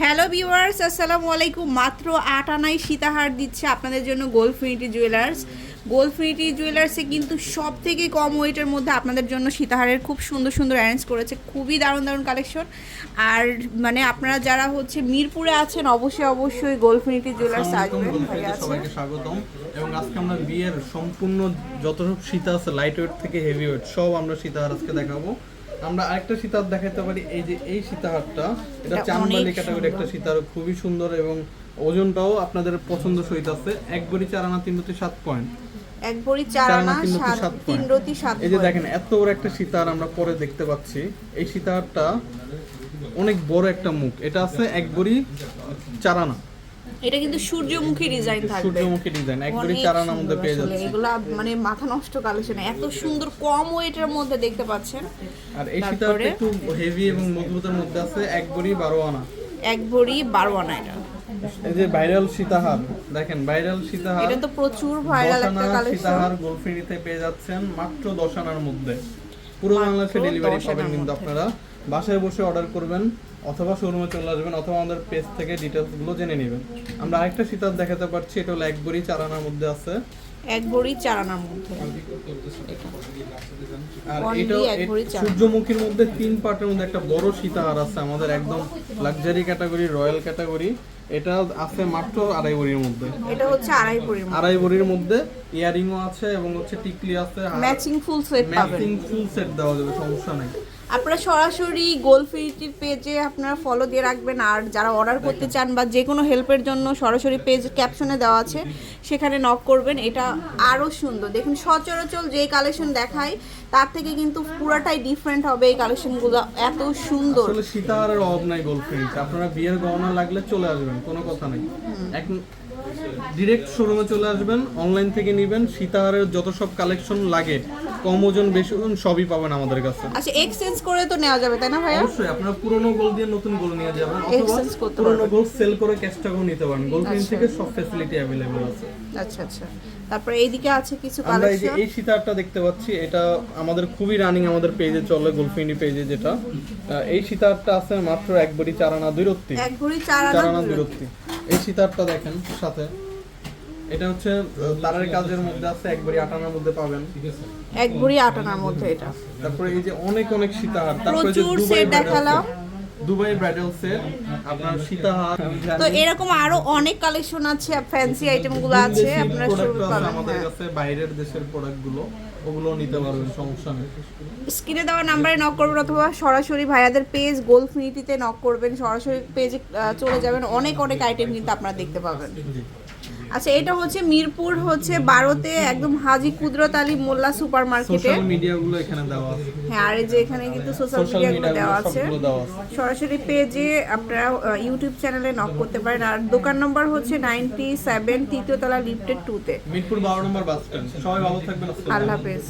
Hello viewers আসসালামু আলাইকুম। মাত্র আট আনাই সীতাহার দিচ্ছে আপনাদের জন্য গোলফিনিটি জুয়েলার্স গোলফিনিটি জুয়েলার্সে কিন্তু সব থেকে কম ওয়েটের মধ্যে আপনাদের জন্য সীতাহারের খুব সুন্দর সুন্দর অ্যারেঞ্জ করেছে। খুবই দারুণ দারুণ কালেকশন আর মানে আপনারা যারা হচ্ছে মিরপুরে আছেন অবশ্যই অবশ্যই গোলফিনিটি জুয়েলার্স আসবেন। সবাইকে স্বাগতম। এবং আজকে আমরা বিয়ের সম্পূর্ণ যত সব সীতা আছে লাইট ওয়েট থেকে হেভি ওয়েট সব আমরা সীতাহার আজকে দেখাবো। আমরা আরেকটা সীতাহার দেখাতে পারি এই যে এই সীতাহারটা এটা চাঁদবালি ক্যাটাগরি একটা। সীতাহার খুবই সুন্দর এবং ওজনটাও আপনাদের পছন্দ সহিত আছে। এক বড়ি চার আনা তিন রতি সাত পয়েন্ট। এক ভরি চার আনা তিন রতি, সাত। রতি সাত এই যে দেখেন এত বড় একটা সীতাহার আমরা পরে দেখতে পাচ্ছি। এই সীতাহারটা অনেক বড় একটা মুখ। এটা আছে এক বড়ি চার আনা। এটা কিন্তু সূর্যমুখী ডিজাইন থাকবে। সূর্যমুখী ডিজাইন মধ্যে পেয়ে যাচ্ছে। এগুলা মানে মাথা নষ্ট কালেকশন এত সুন্দর কম ওয়েটের মধ্যে দেখতে পাচ্ছেন। আর এই? একটু হেভি এবং মজবুতের মধ্যে আছে এক বড়ি বারো আনা। এক ভরি বারো আনা এটা। এই যে ভাইরাল সীতাহার দেখেন ভাইরাল সীতাহার এটা তো প্রচুর ভাইরাল একটা কালেকশন সীতাহার গোলফিনিতে পেয়ে যাচ্ছেন মাত্র দশ আনার মধ্যে। পুরো বাংলাদেশে ডেলিভারি পাবেন কিন্তু আপনারা। বাসায় বসে অর্ডার করবেন অথবা শোরুমে চলে আসবেন অথবা আমাদের পেজ থেকে ডিটেলসগুলো জেনে নেবেন। আমরা আরেকটা সীতাহার দেখাতে পারছি এটা হলো এক বড়ি চার আনার মধ্যে আছে। এক ভরি চার আনার মধ্যে। আর Only এটাও এক এ- ভরি চার আনা। সূর্যমুখীর মধ্যে তিন পার্টের মধ্যে একটা বড় সীতাহার আছে আমাদের একদম লাক্সারি ক্যাটাগরি রয়্যাল ক্যাটাগরি এটা আছে মাত্র আড়াই বড়ির মধ্যে। এটা হচ্ছে আড়াই ভরির আড়াই বড়ির মধ্যে ইয়ারিংও আছে এবং হচ্ছে টিকলি আছে ম্যাচিং ফুল সেট পাবেন। ম্যাচিং ফুল সেট দেওয়া যাবে সমস্যা নেই। আপনারা সরাসরি গোল ফিরিটির পেজে আপনারা ফলো দিয়ে রাখবেন। আর যারা অর্ডার করতে চান বা যে কোনো হেল্পের জন্য সরাসরি পেজ ক্যাপশনে দেওয়া আছে সেখানে নক করবেন। এটা আরও সুন্দর। দেখুন সচরাচর যে কালেকশন দেখায় তার থেকে কিন্তু পুরাটাই ডিফারেন্ট হবে এই কালেকশনগুলো এত সুন্দর। আসলে সীতাহারের অভাব নাই গোলফ্রেন্ড আপনারা বিয়ের গহনা লাগলে চলে আসবেন কোনো কথা নেই। এক ডিরেক্ট শোরুমে চলে আসবেন অনলাইন থেকে নেবেন। সীতাহারের যত সব কালেকশন লাগে কম ওজন বেশি ওজন সবই পাবেন আমাদের কাছে। আচ্ছা এক্সচেঞ্জ করে তো নেওয়া যাবে তাই না ভাইয়া? অবশ্যই আপনারা পুরনো গোল দিয়ে নতুন গোল নিয়ে যাবেন অথবা করতে পুরনো গোল সেল করে ক্যাশ টাকাও নিতে পারেন। গোল প্রিন্ট আচ্ছা। থেকে সব ফ্যাসিলিটি অ্যাভেলেবল আছে। আচ্ছা আচ্ছা। তারপরে এইদিকে আছে কিছু আমরা এই যে এই সীতাহারটা দেখতে পাচ্ছি এটা আমাদের খুবই রানিং আমাদের পেজে চলে গোলফিনি পেজে যেটা। এই সীতারটা আছে মাত্র এক বড়ি চার আনা দুই রত্তি এক বড়ি দুই রত্তি এই সীতারটা দেখেন সাথে। এটা হচ্ছে তারের কাজের মধ্যে আছে এক বড়ি আট আনার মধ্যে পাবেন। এক বড়ি আট আনার মধ্যে এটা। তারপরে এই যে অনেক অনেক সীতাহার তারপরে যে দুবাই দেখালাম। দুবাই আপনার সীতাহার তো এরকম আরও অনেক কালেকশন আছে ফ্যান্সি আইটেমগুলো আছে আপনারা শুরু আমাদের হ্যাঁ। কাছে বাইরের দেশের প্রোডাক্টগুলো ওগুলো নিতে পারবেন সমস্যা নেই। স্ক্রিনে দেওয়া নাম্বারে নক করবেন অথবা সরাসরি ভাইয়াদের পেজ গোলফিনিটিতে নক করবেন সরাসরি পেজে চলে যাবেন অনেক অনেক আইটেম কিন্তু আপনারা দেখতে পাবেন। আচ্ছা এটা হচ্ছে মিরপুর হচ্ছে বারোতে একদম হাজি কুদরত আলী মোল্লা সুপার মার্কেটে সোশ্যাল মিডিয়া গুলো এখানে দেওয়া আছে। হ্যাঁ আর এই যে এখানে কিন্তু সোশ্যাল মিডিয়াগুলো দেওয়া আছে। সরাসরি পেজে আপনারা ইউটিউব চ্যানেলে নক করতে পারেন। আর দোকান নম্বর হচ্ছে নাইনটি সেভেন তৃতীয় তলা লিফটেড টুতে মিরপুর বারো নম্বর বাস স্ট্যান্ড সবাই ভালো থাকবেন আল্লাহ হাফেজ।